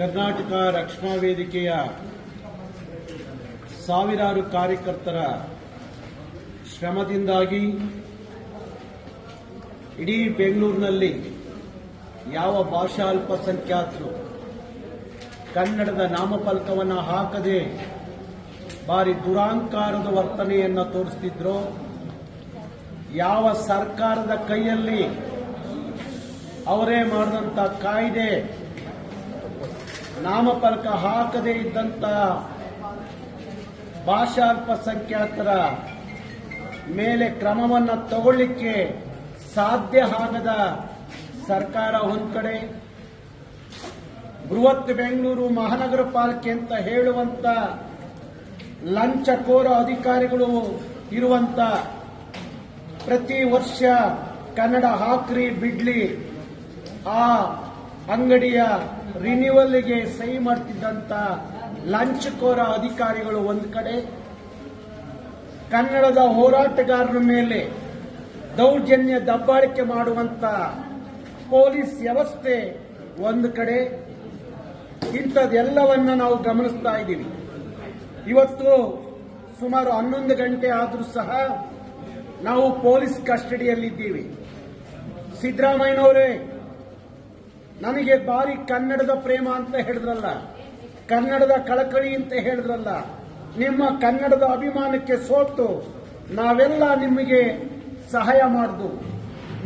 ಕರ್ನಾಟಕ ರಕ್ಷಣಾ ವೇದಿಕೆಯ ಸಾವಿರಾರು ಕಾರ್ಯಕರ್ತರ ಶ್ರಮದಿಂದಾಗಿ ಇಡೀ ಬೆಂಗಳೂರಿನಲ್ಲಿ ಯಾವ ಭಾಷಾ ಅಲ್ಪಸಂಖ್ಯಾತರು ಕನ್ನಡದ ನಾಮಫಲಕವನ್ನು ಹಾಕದೆ ಬಾರಿ ದುರಾಂಕಾರದ ವರ್ತನೆಯನ್ನು ತೋರಿಸ್ತಿದ್ರು, ಯಾವ ಸರ್ಕಾರದ ಕೈಯಲ್ಲಿ ಅವರೇ ಮಾಡಿದಂಥ ಕಾಯ್ದೆ ನಾಮಫಲಕ ಹಾಕದೇ ಇದ್ದಂತ ಭಾಷಾ ಅಲ್ಪಸಂಖ್ಯಾತರ ಮೇಲೆ ಕ್ರಮವನ್ನು ತಗೊಳ್ಳಿಕ್ಕೆ ಸಾಧ್ಯ ಆಗದ ಸರ್ಕಾರ ಒಂದು ಕಡೆ. ಬೃಹತ್ ಬೆಂಗಳೂರು ಮಹಾನಗರ ಪಾಲಿಕೆ ಅಂತ ಹೇಳುವಂತ ಲಂಚಕೋರ ಅಧಿಕಾರಿಗಳು ಇರುವಂತ ಪ್ರತಿ ವರ್ಷ ಕನ್ನಡ ಹಾಕ್ರಿ, ಬಿಡ್ಲಿ ಆ ಅಂಗಡಿಯ ರಿನ್ಯೂವಲ್ಗೆ ಸಹಿ ಮಾಡ್ತಿದ್ದಂತ ಲಂಚಕೋರ ಅಧಿಕಾರಿಗಳು ಒಂದು ಕಡೆ, ಕನ್ನಡದ ಹೋರಾಟಗಾರರ ಮೇಲೆ ದೌರ್ಜನ್ಯ ದಬ್ಬಾಳಿಕೆ ಮಾಡುವಂತ ಪೊಲೀಸ್ ವ್ಯವಸ್ಥೆ ಒಂದು ಕಡೆ, ಇಂಥದ್ದೆಲ್ಲವನ್ನ ನಾವು ಗಮನಿಸ್ತಾ ಇದ್ದೀವಿ. ಇವತ್ತು ಸುಮಾರು ಹನ್ನೊಂದು ಗಂಟೆ ಆದರೂ ಸಹ ನಾವು ಪೊಲೀಸ್ ಕಸ್ಟಡಿಯಲ್ಲಿದ್ದೀವಿ. ಸಿದ್ದರಾಮಯ್ಯನವರೇ ನನಗೆ ಬಾರಿ ಕನ್ನಡದ ಪ್ರೇಮ ಅಂತ ಹೇಳಿದ್ರಲ್ಲ, ಕನ್ನಡದ ಕಳಕಳಿ ಅಂತ ಹೇಳಿದ್ರಲ್ಲ, ನಿಮ್ಮ ಕನ್ನಡದ ಅಭಿಮಾನಕ್ಕೆ ಸೋತು ನಾವೆಲ್ಲ ನಿಮಗೆ ಸಹಾಯ ಮಾಡುದು,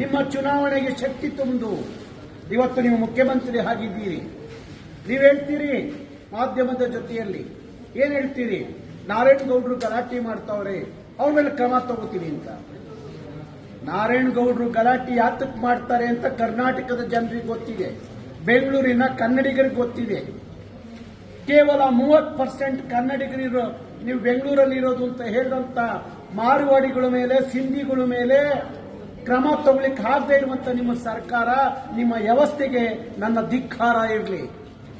ನಿಮ್ಮ ಚುನಾವಣೆಗೆ ಶಕ್ತಿ ತುಂಬುದು. ಇವತ್ತು ನೀವು ಮುಖ್ಯಮಂತ್ರಿ ಆಗಿದ್ದೀರಿ. ನೀವು ಹೇಳ್ತೀರಿ ಮಾಧ್ಯಮದ ಜೊತೆಯಲ್ಲಿ, ಏನ್ ಹೇಳ್ತೀರಿ? ನಾರಾಯಣಗೌಡರು ಗಲಾಟೆ ಮಾಡ್ತಾವ್ರೆ, ಅವ್ರ ಮೇಲೆ ಕ್ರಮ ತಗೋತೀವಿ ಅಂತ. ನಾರಾಯಣಗೌಡರು ಗಲಾಟೆ ಯಾತಕ್ ಮಾಡ್ತಾರೆ ಅಂತ ಕರ್ನಾಟಕದ ಜನರಿಗೆ ಗೊತ್ತಿದೆ. ಬೆಂಗಳೂರಿನ ಕನ್ನಡಿಗರಿಗೆ ಗೊತ್ತಿದೆ. ಕೇವಲ ಮೂವತ್ತು ಪರ್ಸೆಂಟ್ ಕನ್ನಡಿಗರಿರೋ ನೀವು ಬೆಂಗಳೂರಲ್ಲಿ ಇರೋದು ಅಂತ ಹೇಳಿದಂತ ಮಾರುವಾಡಿಗಳ ಮೇಲೆ, ಸಿಂಧಿಗಳ ಮೇಲೆ ಕ್ರಮ ತಗೊಳ್ಳಿಕ್ಕೆ ಆಗದೆ ಇರುವಂತ ನಿಮ್ಮ ಸರ್ಕಾರ ನಿಮ್ಮ ವ್ಯವಸ್ಥೆಗೆ ನನ್ನ ಧಿಕ್ಕಾರ ಇರಲಿ.